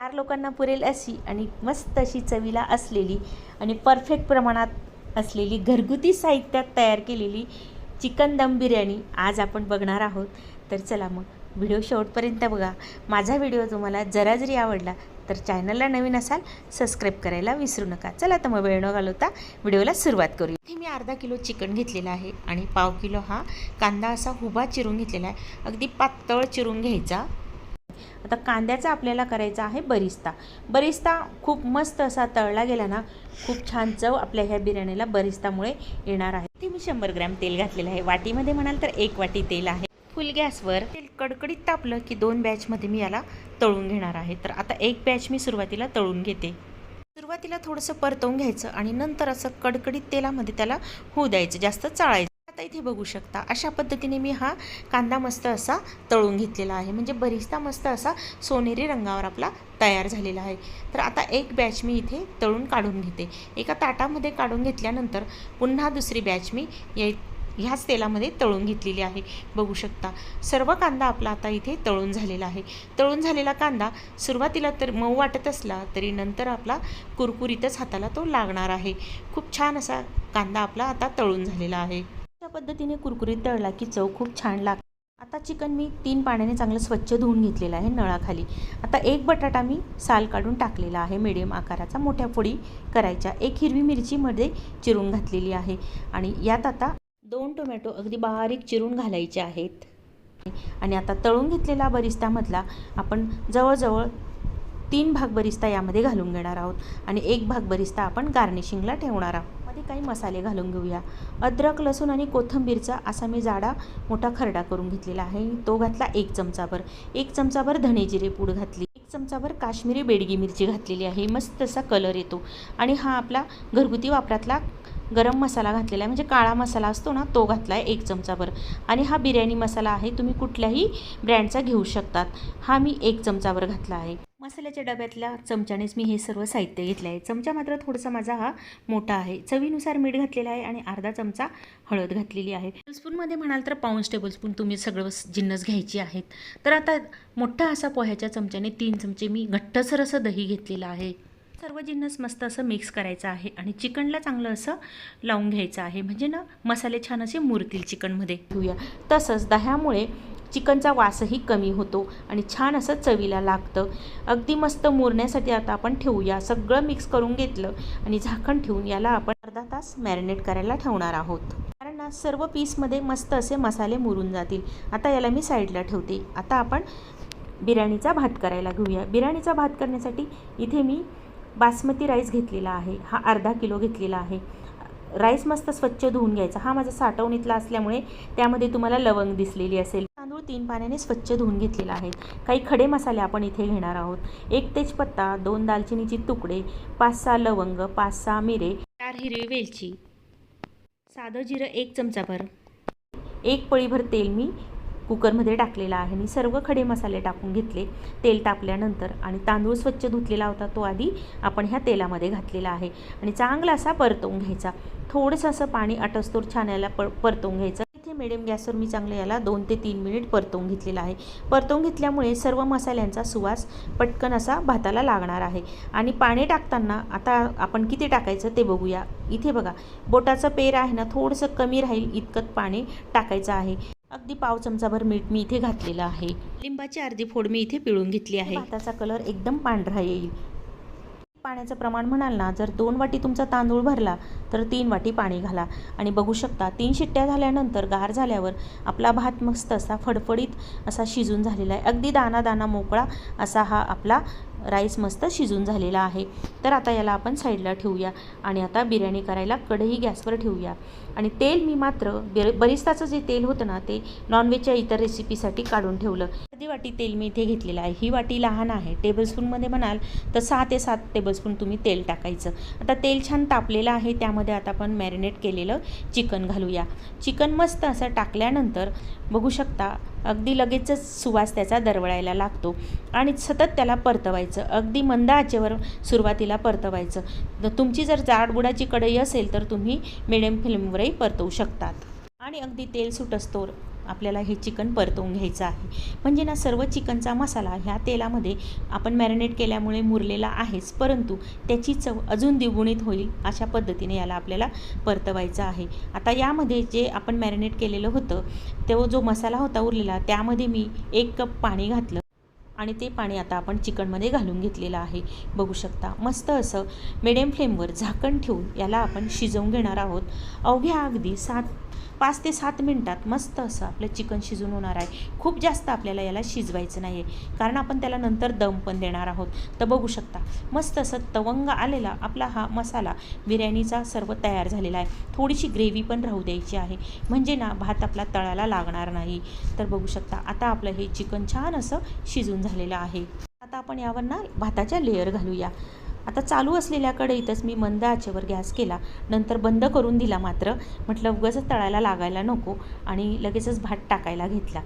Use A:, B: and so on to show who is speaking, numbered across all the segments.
A: चार लोकांना पुरेल अशी आणि मस्त अशी चवीला असलेली आणि परफेक्ट प्रमाणात असलेली घरगुती साहित्यात तयार केलेली चिकन दम बिर्याणी आज आपण बघणार आहोत. तर चला मग व्हिडिओ शेवटपर्यंत बघा. माझा व्हिडिओ तुम्हाला जरा जरी आवडला तर चॅनलला नवीन असाल सबस्क्राईब करायला विसरू नका. चला तर मग वेळ न घालवता व्हिडिओला सुरुवात करूया. इथे मी अर्धा किलो चिकन घेतलेला आहे आणि पाव किलो हा कांदा असा हुबा चिरून घेतलेला आहे. अगदी पातळ चिरून घ्यायचा. आता कांद्याचा आपल्याला करायचा आहे बरिस्ता. बरिस्ता खूप मस्त असा तळला गेला ना खूप छान चव आपल्या ह्या बिर्याणीला बरिस्तामुळे येणार आहे. ते मी शंभर ग्रॅम तेल घातलेलं आहे. वाटीमध्ये म्हणाल तर एक वाटी तेल आहे. फुल गॅसवर तेल कडकडीत तापलं की दोन बॅचमध्ये मी याला तळून घेणार आहे. तर आता एक बॅच मी सुरुवातीला तळून घेते. सुरुवातीला थोडंसं परतवून घ्यायचं आणि नंतर असं कडकडीत तेलामध्ये त्याला होऊ द्यायचं. जास्त चाळायचं आता इथे बघू शकता अशा पद्धतीने मी हा कांदा मस्त असा तळून घेतलेला आहे. म्हणजे बरिस्ता मस्त असा सोनेरी रंगावर आपला तयार झालेला आहे. तर आता एक बॅच मी इथे तळून काढून घेते. एका ताटामध्ये काढून घेतल्यानंतर पुन्हा दुसरी बॅच मी या ह्याच तेलामध्ये तळून घेतलेली आहे. बघू शकता सर्व कांदा आपला आता इथे तळून झालेला आहे. तळून झालेला कांदा सुरुवातीला तर मऊ वाटत असला तरी नंतर आपला कुरकुरीतच हाताला तो लागणार आहे. खूप छान असा कांदा आपला आता तळून झालेला आहे. अशा पद्धतीने कुरकुरीत तळला की चव खूप छान लागते आता चिकन मी तीन पाण्याने चांगलं स्वच्छ धुवून घेतलेलं आहे नळाखाली. आता एक बटाटा मी साल काढून टाकलेला आहे मिडियम आकाराचा. मोठ्या फोडी करायच्या. एक हिरवी मिरचीमध्ये चिरून घातलेली आहे. आणि यात आता दोन टोमॅटो अगदी बारीक चिरून घालायचे आहेत. आणि आता तळून घेतलेला बरिस्तामधला आपण जवळजवळ तीन भाग बरिस्ता यामध्ये घालून घेणार आहोत. आणि एक भाग बरिस्ता आपण गार्निशिंगला ठेवणार आहोत. काही मसाले घालून घेऊया. अद्रक लसूण आणि कोथिंबीरचा असा मी जाडा मोठा खरडा करून घेतलेला आहे. तो घातला एक चमचाभर. एक चमचाभर धणे जिरे पूड घातली. एक चमचाभर काश्मीरी बेडगी मिरची घातलेली आहे. मस्त असा कलर येतो. आणि हा आपला घरगुती वापरातला गरम मसाला घातलेला आहे. म्हणजे काळा मसाला असतो ना तो घातला आहे एक चमचाभर. आणि हा बिर्याणी मसाला आहे. तुम्ही कुठल्याही ब्रँडचा घेऊ शकतात. हा मी एक चमचाभर घातला आहे. मसाल्याच्या डब्यातल्या चमच्यानेच मी हे सर्व साहित्य घेतलं आहे. चमचा मात्र थोडासा माझा हा मोठा आहे. चवीनुसार मीठ घातलेला आहे आणि अर्धा चमचा हळद घातलेली आहे. टेबलस्पूनमध्ये म्हणाल तर पाऊन्स टेबलस्पून तुम्ही सगळं जिन्नस घ्यायची आहेत. तर आता मोठा असा पोह्याच्या चमच्याने तीन चमचे मी घट्टसर असं दही घेतलेलं आहे. सर्व जिन्नस मस्त असं मिक्स करायचं आहे आणि चिकनला चांगलं असं लावून घ्यायचं आहे. म्हणजे ना मसाले छान असे मुरतील चिकनमध्ये. घेऊया. तसंच दह्यामुळे चिकनचा वासही कमी होतो आणि छान असं चवीला लागतं. अगदी मस्त मुरण्यासाठी आता आपण ठेवूया. सगळं मिक्स करून घेतलं आणि झाकण ठेवून याला आपण अर्धा तास मॅरिनेट करायला ठेवणार आहोत. कारण ना सर्व पीसमध्ये मस्त असे मसाले मुरून जातील. आता याला मी साईडला ठेवते. आता आपण बिर्याणीचा भात करायला घेऊया. बिर्याणीचा भात करण्यासाठी इथे मी बासमती राईस घेतलेला आहे. हा अर्धा किलो घेतलेला आहे. राईस मस्त स्वच्छ धुवून घ्यायचा. हा माझा साठवणीतला असल्यामुळे त्यामध्ये तुम्हाला लवंग दिसलेली असेल तांदूळ तीन पाण्याने स्वच्छ धुवून घेतलेला आहे काही खडे मसाले आपण इथे घेणार आहोत. एक तेजपत्ता दोन दालचिनीचे तुकडे पाच सहा लवंग पाच सहा मिरे चार हिरवी वेलची साधं जिरं एक चमचाभर एक पळीभर तेल मी कुकरमध्ये टाकलेला आहे. आणि सर्व खडे मसाले टाकून घेतले. तेल तापल्यानंतर आणि तांदूळ स्वच्छ धुतलेला होता तो आधी आपण ह्या तेलामध्ये घातलेला आहे. आणि चांगला असा परतवून घ्यायचा. थोडंसं असं पाणी अटस्तोर छान याला प परतवून घ्यायचं. मिडियम गॅसवर मी चांगलं याला दोन ते तीन मिनिट परतवून घेतलेला आहे. परतवून घेतल्यामुळे सर्व मसाल्यांचा सुवास पटकन असा भाताला लागणार आहे. आणि पाणी टाकताना आता आपण किती टाकायचं ते बघूया. इथे बघा बोटाचं पेर आहे ना थोडंसं कमी राहील इतकं पाणी टाकायचं आहे. अगदी पाव चमचाभर मीठ मी इथे घातलेलं आहे. लिंबाची अर्धी फोड मी इथे पिळून घेतली आहे. भाताचा कलर एकदम पांढरा येईल. पाण्याचं प्रमाण म्हणाल ना जर दोन वाटी तुमचा तांदूळ भरला तर तीन वाटी पाणी घाला. आणि बघू शकता तीन शिट्ट्या झाल्यानंतर गार झाल्यावर आपला भात मस्त असा फडफडीत असा शिजून झालेला आहे. अगदी दाना दाना मोकळा असा हा आपला राईस मस्त शिजून झालेला आहे. तर आता याला आपण साईडला ठेवूया आणि आता बिर्याणी करायला कढई गॅसवर ठेवूया. आणि तेल मी मात्र बिर बरिस्ताचं जे तेल होतं ना ते नॉनव्हेजच्या इतर रेसिपीसाठी काढून ठेवलं. अर्धी वाटी तेल मी इथे घेतलेलं आहे. ही वाटी लहान आहे. टेबलस्पूनमध्ये म्हणाल तर सहा ते सात टेबलस्पून तुम्ही तेल टाकायचं. आता तेल छान तापलेलं आहे. त्यामध्ये आता आपण मॅरिनेट केलेलं चिकन घालूया. चिकन मस्त असं टाकल्यानंतर बघू शकता अगदी लगेचच सुवास त्याचा दरवळायला लागतो आणि सतत त्याला परतवायचं. अगदी मंद आचेवर सुरुवातीला परतवायचं. तर तुमची जर जाडबुडाची कढई असेल तर तुम्ही मिडियम फ्लेमवरही परतवू शकतात. आणि अगदी तेल सुटस्तोर आपल्याला हे चिकन परतवून घ्यायचं आहे. म्हणजे ना सर्व चिकनचा मसाला ह्या तेलामध्ये आपण मॅरिनेट केल्यामुळे मुरलेला आहेच. परंतु त्याची चव अजून द्विगुणित होईल अशा पद्धतीने याला आपल्याला परतवायचं आहे. आता यामध्ये जे आपण मॅरिनेट केलेलं होतं तो जो मसाला होता उरलेला त्यामध्ये मी एक कप पाणी घातलं आणि ते पाणी आता आपण चिकनमध्ये घालून घेतलेलं आहे. बघू शकता मस्त असं मिडियम फ्लेमवर झाकण ठेवून याला आपण शिजवून घेणार आहोत. अवघ्या अगदी सात पाच ते सात मिनटात मस्त असं आपलं चिकन शिजून होणार आहे. खूप जास्त आपल्याला याला शिजवायचं नाही आहे कारण आपण त्याला नंतर दम पण देणार आहोत. तर बघू शकता मस्त असं तवंग आलेला आपला हा मसाला बिर्याणीचा सर्व तयार झालेला आहे. थोडीशी ग्रेव्ही पण राहू द्यायची आहे. म्हणजे ना भात आपला तळाला लागणार नाही. तर बघू शकता आता आपलं हे चिकन छान असं शिजून झालेलं आहे. आता आपण यावर ना भाताच्या लेअर घालूया. आता चालू असलेल्या कढईतच मी मंद आचेवर गॅस केला. नंतर बंद करून दिला मात्र. म्हटलं उगाच तळायला लागायला नको. आणि लगेचच भात टाकायला घेतला.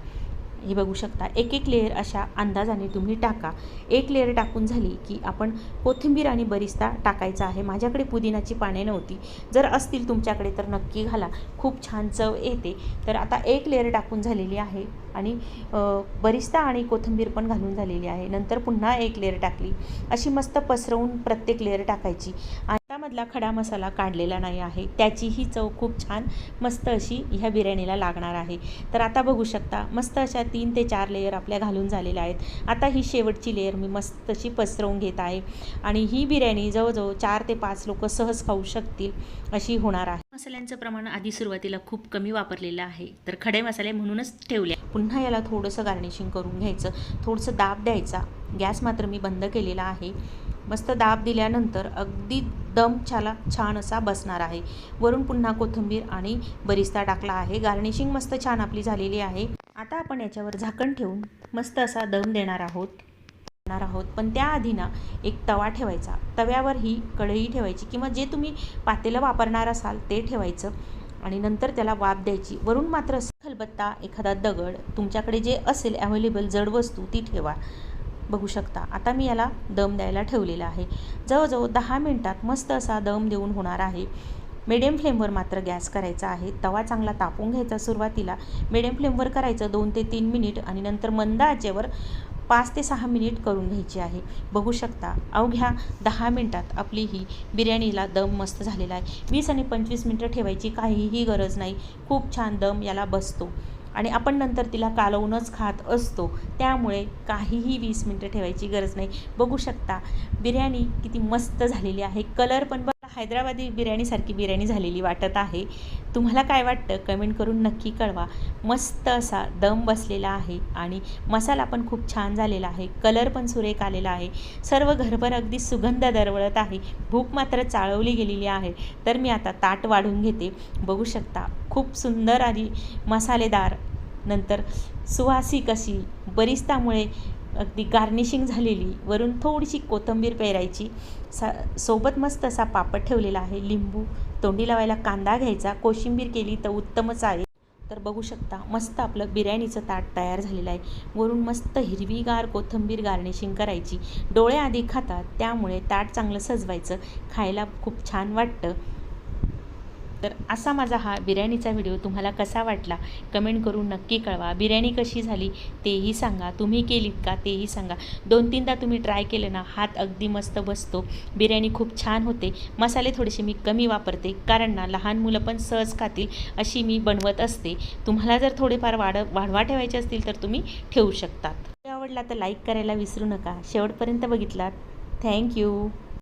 A: हे बघू शकता एक एक लेअर अशा अंदाजाने तुम्ही टाका. एक लेअर टाकून झाली की आपण कोथिंबीर आणि बरिस्ता टाकायचा आहे. माझ्याकडे पुदिनाची पाने नव्हती. जर असतील तुमच्याकडे तर नक्की घाला. खूप छान चव येते. तर आता एक लेअर टाकून झालेली आहे. आणि बरिस्ता आणि कोथिंबीर पण घालून झालेली आहे. नंतर पुन्हा एक लेअर टाकली. अशी मस्त पसरवून प्रत्येक लेअर टाकायची. आणि त्यामधला खडा मसाला काढलेला नाही आहे. त्याचीही चव खूप छान मस्त अशी ह्या बिर्याणीला लागणार आहे. तर आता बघू शकता मस्त अशा तीन ते चार लेअर आपल्या घालून झालेल्या आहेत. आता ही शेवटची लेअर मी मस्त अशी पसरवून घेत आहे. आणि ही बिर्याणी जवळजवळ चार ते पाच लोक सहज खाऊ शकतील अशी होणार आहे. मसाल्यांचं प्रमाण आधी सुरुवातीला खूप कमी वापरलेलं आहे. तर खडे मसाले म्हणूनच ठेवले पुन्हा याला थोडंसं गार्निशिंग करून घ्यायचं. थोडंसं दाब द्यायचा. गॅस मात्र मी बंद केलेला आहे. मस्त दाब दिल्यानंतर अगदी दम छाला छान असा बसणार आहे. वरून पुन्हा कोथिंबीर आणि बरिस्ता टाकला आहे. गार्निशिंग मस्त छान आपली झालेली आहे. आता आपण याच्यावर झाकण ठेवून मस्त असा दम देणार आहोत. देणार आहोत. पण त्याआधी ना एक तवा ठेवायचा. तव्यावर ही कढई ठेवायची किंवा जे तुम्ही पातेलं वापरणार असाल ते ठेवायचं. आणि नंतर त्याला वाफ द्यायची. वरून मात्र खलबत्ता एखादा दगड तुमच्याकडे जे असेल अवेलेबल जड वस्तू ती ठेवा. बघू शकता. आता मी याला दम द्यायला ठेवलेला आहे. जवळजवळ दहा मिनटात मस्त असा दम देऊन होणार आहे. मिडियम फ्लेमवर मात्र गॅस करायचा आहे. तवा चांगला तापून घ्यायचा सुरुवातीला. मिडियम फ्लेमवर करायचं दोन ते तीन मिनिट आणि नंतर मंद आचेवर पाच ते सहा मिनिट करून घ्यायची आहे. बघू शकता अवघ्या दहा मिनटात आपली ही बिर्याणीला दम मस्त झालेला आहे. वीस आणि पंचवीस मिनटं ठेवायची काहीही गरज नाही. खूप छान दम याला बसतो. आणि आपण नंतर तिला कालवूनच खात असतो. त्यामुळे काहीही वीस मिनटं ठेवायची गरज नाही. बघू शकता बिर्याणी किती मस्त झालेली आहे. कलर पण बघा हैदराबादी बिर्याणीसारखी बिर्याणी झालेली वाटत आहे. तुम्हाला काय वाटतं? कमेंट करून नक्की कळवा. मस्त असा दम बसलेला आहे आणि मसाला पण खूप छान झालेला आहे. कलर पण सुरेख आलेला आहे. सर्व घरभर अगदी सुगंध दरवळत आहे. भूक मात्र चाळवली गेलेली आहे. तर मी आता ताट वाढून घेते. बघू शकता खूप सुंदर आणि मसालेदार. नंतर सुवासिक अशी बरिस्तामुळे अगदी गार्निशिंग झालेली. वरून थोडीशी कोथिंबीर पेरायची. सा सोबत मस्त असा पापड ठेवलेला आहे. लिंबू तोंडी लावायला कांदा घ्यायचा कोशिंबीर केली तर उत्तमच आहे. तर बघू शकता मस्त आपलं बिर्याणीचं ताट तयार झालेलं आहे. वरून मस्त हिरवीगार कोथिंबीर गार्निशिंग करायची. डोळे आधी खातात त्यामुळे ताट चांगलं सजवायचं. खायला खूप छान वाटतं. तर असा माझा हा बिर्याणीचा व्हिडिओ तुम्हाला कसा वाटला? कमेंट करून नक्की कळवा. बिर्याणी कशी झाली तेही सांगा. तुम्ही केलीत का तेही सांगा. दोन तीनदा तुम्ही ट्राय केलं ना हात अगदी मस्त बसतो. बिर्याणी खूप छान होते. मसाले थोडेसे मी कमी वापरते कारण ना लहान मुलं पण सहज खातील अशी मी बनवत असते. तुम्हाला जर थोडेफार वाढ वाढवा ठेवायचे असतील तर तुम्ही ठेवू शकतात. आवडला तर लाईक करायला विसरू नका. शेवटपर्यंत बघितलात. थँक्यू